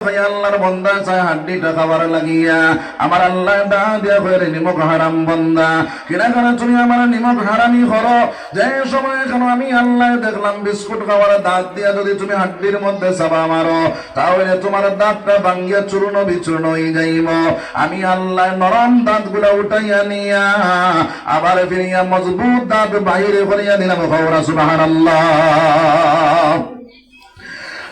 আমি আল্লাহ দেখলাম দাঁত দিয়া তাহলে তোমার দাঁতটা ভাঙ্গিয়া চূর্ণ বিচূর্ণ হয়ে যাইব। আমি আল্লাহ নরম দাঁতগুলা উঠাইয়া নিয়া, আবার ফিরিয়া মজবুত দাঁত বাইরে করিয়া দিলাম। খবর আল্লাহ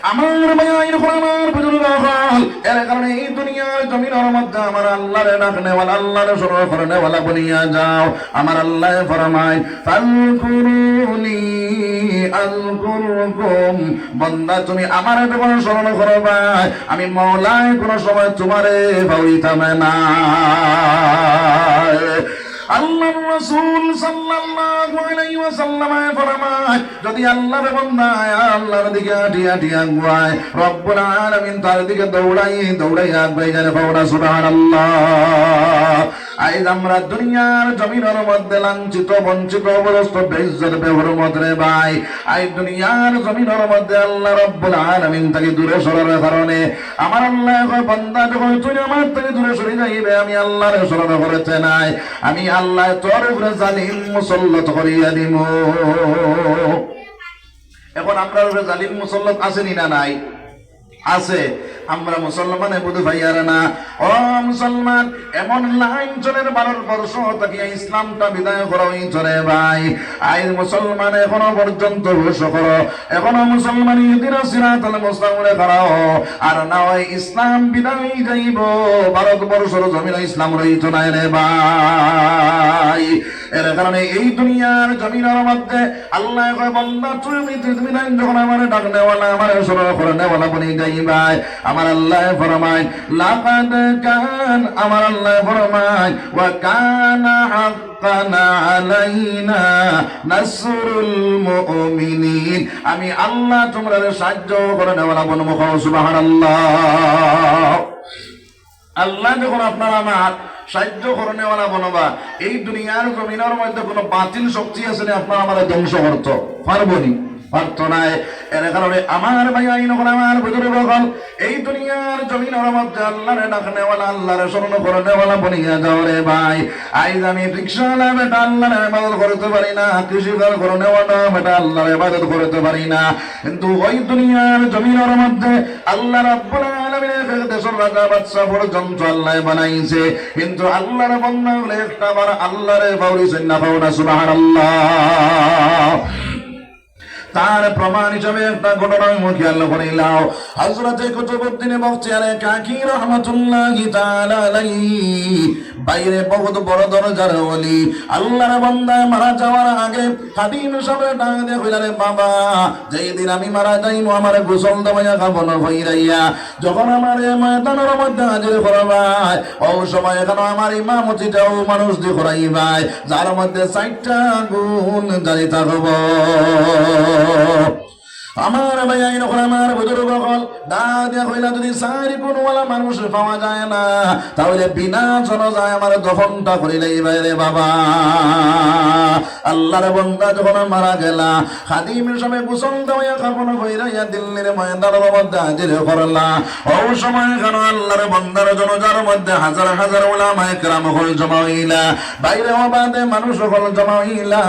আমার ভাইয়ের আমার বুজুর্গ হল এর কারণে এই দুনিয়ার জমিনের মধ্যে আমার আল্লাহরে ডাকনে ওয়ালা আল্লাহরে স্মরণ করনে ওয়ালা বলিয়া যাও। আমার আল্লাহ ফরমায় ফালকুরুনি আলকুরকুম। বান্দা, তুমি আমারে যখন স্মরণ করবা। আমি মওলায় কোন সময় তোমারে ভাবিতাম না। আল্লাহ রাসূল সাল্লাল্লাহু আলাইহি ওয়াসাল্লাম ফরমায়, যদি আল্লাহর বান্দা আল্লাহর দিকে আটি আটি আগুয়ায় রব্বুল আলামিন তার দিকে দৌড়াই দৌড়াই আগুয়াই জানে পাওনা সুবহানাল্লাহ। আইজ আমরা দুনিয়ার জমিনের মধ্যে লাঞ্ছিত, বঞ্চিত অবস্থ বেইজ্জত বেহরমত রে ভাই। আই দুনিয়ার জমিনের মধ্যে আল্লাহ রব্বুল আলামিন তাকে দূরে সরার কারণে আমার আল্লাহ বান্দা যখন তুই আমার থেকে দূরে সরে যাইবে, আমি আল্লাহর স্মরণ করেছে নাই। আমি আল্লাহ তোর উপরে জালিম মুসল্লত করিয়া দিব এখন আপনার উপরে জালিম মুসল্লত আসেনি না নাই? আছে। আমরা মুসলমানে বুধু ভাইয়ার না, ও মুসলমান, এমন লাইন চলের বারোর বর্ষ তাকিয়া ইসলামটা বিদায় করো চলে ভাই। আই মুসলমান, এখনও পর্যন্ত হুশ করো এখনও মুসলমান ইদিন সিরাত আল মুসলামরে খারাও আর না ইসলাম বিদায় যাইব। জমিন ইসলাম রে ভাই। এর কারণে এই দুনিয়ার জমিনের মধ্যে আল্লাহ বন্দা তুমি যখন আমার ডাক নেওয়ালা, আমার সরল করে নেওয়ালা বনি যাইবাই আমার আল্লাহ ফরমায়, লাকাদ কান, আমার আল্লাহ ফরমায়, ওয়া কানা আমি আল্লাহ তোমরা সাহায্য করে নেওয়ালা বনমুখ সুবহানাল্লাহ। আল্লাহ যখন আপনার আমার সাহায্য করণেওয়ালা বনবা এই দুনিয়ার জমিনের মধ্যে কোনো বাতিল শক্তি আছে আপনার আমার ধ্বংস করত। পারবনি কিন্তু ওই দুনিয়ার জমিনের মধ্যে আল্লাহ রাব্বুল আলামিনের দেশের রাজা পর্যন্ত আল্লাহ বানাইছে। কিন্তু আল্লাহর বন্ধা হলে একটা বার আল্লাহরে বাউরিছেন না পাওনা সুবহানাল্লাহ। তার প্রমাণ হিসাবে একটা ঘটনা মুখে খেয়াল করিলাম হযরতে কুতুবউদ্দিন বখতিয়ারে কাকি রাহমাতুল্লাহি তাআলা আলাইহি। বাইরে বহুত বড় দরজার ওলি। আল্লাহর বান্দা মারা যাওয়ার আগে খাদিম সাহেব ডাক দিয়ে কইলা রে বাবা। যেই দিন আমি মারা যাইমু, আমার গোসল দেওয়া খাবন হইরাইয়া যখন আমার ময়দানের মধ্যে হাজির করবাই ও সময় এখানে আমার ইমামতিটাও মানুষ দিয়ে করাইবাই যার মধ্যে চারটা গুণ জারি থাকব। আমার ভাই আইন ওখানে আমার বুজুর্গ হল। দা দিয়া কইলা যদি সারি কোনওয়ালা মানুষ পাওয়া যায় না, তাহলে বিনা জন যায় আমার দফনটা করিলেই বাইরে বাবা। আল্লাহর বন্দা যখন মারা গেলা খাদিমের সময় গোসল দেওয়া খাপন কইরাইয়া দিল্লির ময়দানের মধ্যে হাজির করলা। ও সময় কেন আল্লাহর বন্দার জনজার মধ্যে হাজার হাজার ওলামায়ে কেরাম হল জমা হইলা। বাইরে অবাধে মানুষ হল জমা হইলা।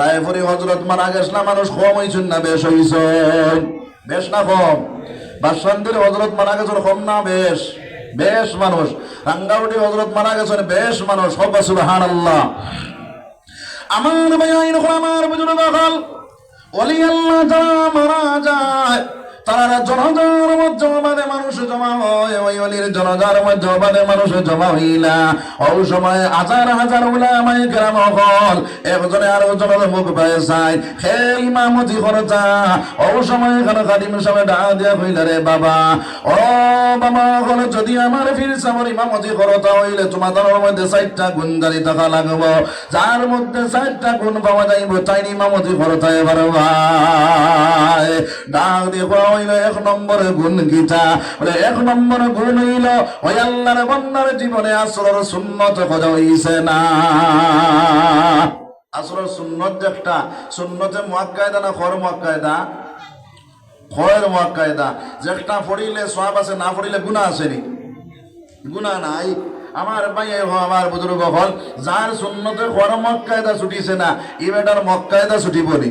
রায়পুরি হজরত মারা গেছলা মানুষ কম হইছুন না, বেশ হইছ। বেশ না কম? বাসন্তীর হজরত মারা গেছেন কম না বেশ? বেশ মানুষ। রাঙ্গাউটি হজরত মারা গেছেন বেশ মানুষ। সব সুবহান আল্লাহ আমার ভাই আইন আমার বুঝুন দখল ওলি আল্লাহ মারা যায় তারা জনজার মধ্যে মানুষ জমা হয়, ওই অলির জনজার মধ্যে মানুষ জমা হইলা। ও সময় হাজার হাজার উলামায়ে কেরাম হল একজনে আর জনের মুখ পায় চাই হে ইমামতি খরচা ও সময় এখানে খাদিম সামনে ডা দিয়া কইলা রে বাবা, ও বাবা হল যদি আমার ফির সামর ইমামতি খরচা হইলে তোমাদের মধ্যে চারটা গুণ জারি থাকা লাগব। যার মধ্যে চারটা গুণ পাওয়া যাইব তাই ইমামতি খরচা এবার ডাক দিয়ে হইল এক নম্বর গুণ গীতা। বলে এক নম্বর গুণ হইল, ওই আল্লাহর বন্দার জীবনে আসর সুন্নত খোঁজা হইছে না। আসর সুন্নত যে একটা, সুন্নতে মুয়াক্কায়দা না খর মুয়াক্কায়দা? খয়ের মক্কায়দা যে একটা পড়িলে সব আছে, না পড়িলে গুণা আসেনি। গুণা নাই। আমার ভাই আমার বুজুর্গ হল, যার সুন্নতে খর মক্কায়দা ছুটিছে না, ই বেটার মক্কায়দা ছুটিব নি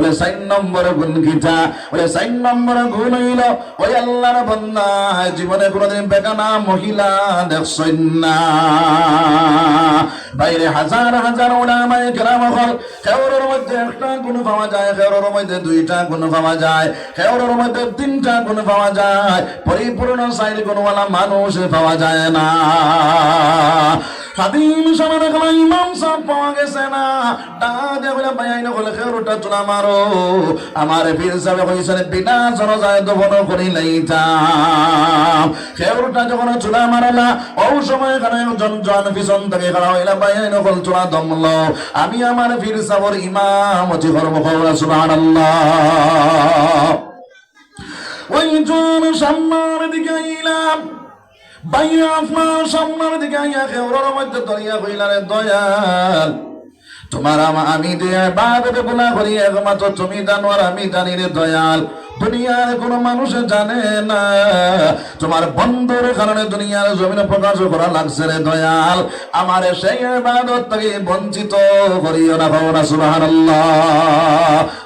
বলে সাইন নম্বর গুণ খিচা বলে সাইন নম্বর গুণ হইল, ওই আল্লাহর বন্যা জীবনে কোনোদিন বেগানা মহিলা দেখছই না। বাইরে হাজার হাজার ওলামায় কেরাম হল খেওরের মধ্যে একটা গুণ পাওয়া যায় খেওরের মধ্যে দুইটা গুণ পাওয়া যায় খেওরের মধ্যে তিনটা গুণ পাওয়া যায়, পরিপূর্ণ সাইড গুণওয়ালা মানুষ পাওয়া যায় না। খাদিম সামনে দেখল ইমাম সাহেব পাওয়া গেছে না। দিয়ে বলে বাইন হলে খেউরটা চুলা মারো আমার পীর সাহেব কইছেন, বিনা যায় দফন করি লাইতাম খেউরটা যখন চুলা মারলা, ও সময় এখানে একজন জন পিছন থেকে খাড়া হইলা বাইন হল চুলা দমল। আমি আমার পীর সাহেবের ইমামতি কর্ম করা সুবহানাল্লাহ। ওই জন সামনের দিকে আইলাম বাইরে আপনার সামনের দিকে আইয়া খেউরের মধ্যে দরিয়া হইলারে দয়াল। তোমার আমা বাদে গুণা করি একমাত্র তুমি জানো আর আমি জানি রে দয়াল। দুনিয়ার কোনো মানুষ জানে না। তোমার বন্ধুর কারণে দুনিয়ার জমিনে প্রকাশ করা লাগছে রে দয়াল। আমার সেই বাদত থেকে বঞ্চিত করিও না ভাবনা সুবাহ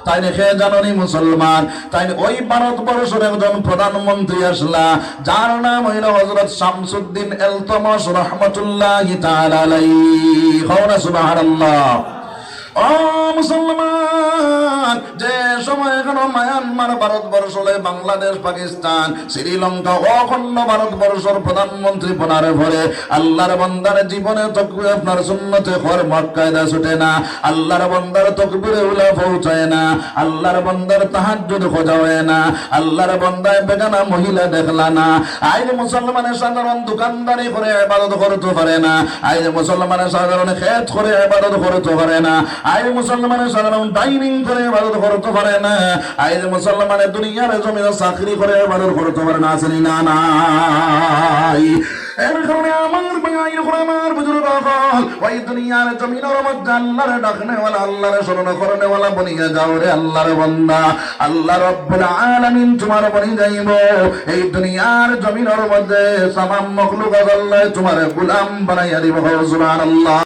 তাই রেখে জাননি মুসলমান, তাই ওই ভারতবর্ষের একজন প্রধানমন্ত্রী আসলা, যার নাম হইল হজরত শামসুদ্দিন এলতমস রহমতুল্লাহ তাআলা সুবহানাল্লাহ। ও মুসলমান, যে সময় এখন মায়ানমার ভারতবর্ষ হলে বাংলাদেশ, পাকিস্তান, শ্রীলঙ্কা, অখণ্ড ভারতবর্ষের প্রধানমন্ত্রী পনারে ভরে, আল্লাহর বন্দার জীবনে তকবির আপনার সুন্নতে খর মক্কায়দা ছুটে না, আল্লাহর বন্দার তকবিরে উলা পৌঁছায় না, আল্লাহর বন্দার তাহাজ্জুদ খোঁজা হয় না, আল্লাহর বন্দায় বেগানা মহিলা দেখলা না, আইন মুসলমানের সাধারণ দোকানদারি করে ইবাদত করতে পারে না, আইন মুসলমানের সাধারণ খেত করে ইবাদত করতে পারে না আইন মুসলমানের সাধারণ ডাইনিং করে ইবাদত করতে পারে না। আইন মুসলমানের দুনিয়ার জমিনে চাকরি করে ইবাদত করতে পারে না আসেনি না, নাই। এর কারণে আমার ভাই আমার বুজুর্গ ওই দুনিয়ার জমিনের মধ্যে আল্লাহর ডাকনে ওয়ালা আল্লাহর করনে ওয়ালা বনিয়া যাও রে আল্লাহর বান্দা। আল্লাহ রব্বুল আলামিন তোমার বনি যাইব। এই দুনিয়ার জমিনের মধ্যে সামাম মখলুক আল্লাহ তোমার গোলাম বানাইয়া দিব, সুবহানাল্লাহ।